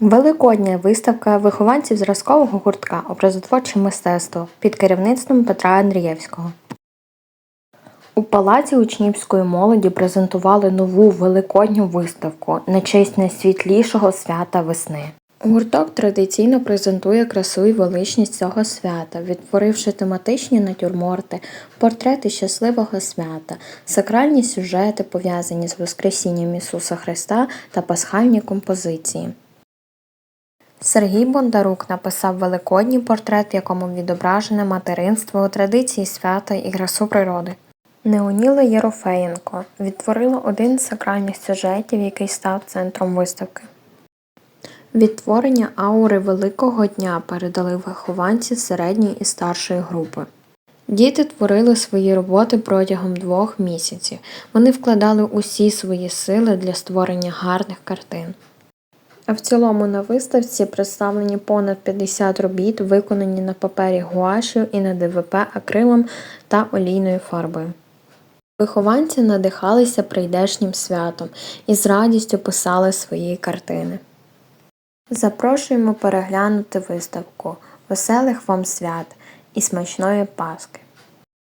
Великодня виставка вихованців зразкового гуртка Образотворче мистецтво під керівництвом Петра Андрієвського. У Палаці учнівської молоді презентували нову великодню виставку на честь найсвітлішого свята весни. Гурток традиційно презентує красу і величність цього свята, відтворивши тематичні натюрморти, портрети щасливого свята, сакральні сюжети, пов'язані з Воскресінням Ісуса Христа та пасхальні композиції. Сергій Бондарук написав великодній портрет, в якому відображене материнство у традиції свята і красу природи. Неоніла Єрофеєнко відтворила один з сакральних сюжетів, який став центром виставки. Відтворення аури Великого дня передали вихованці середньої і старшої групи. Діти творили свої роботи протягом двох місяців. Вони вкладали усі свої сили для створення гарних картин. А в цілому на виставці представлені понад 50 робіт, виконані на папері гуашю і на ДВП акрилом та олійною фарбою. Вихованці надихалися прийдешнім святом і з радістю писали свої картини. Запрошуємо переглянути виставку. Веселих вам свят і смачної Пасхи!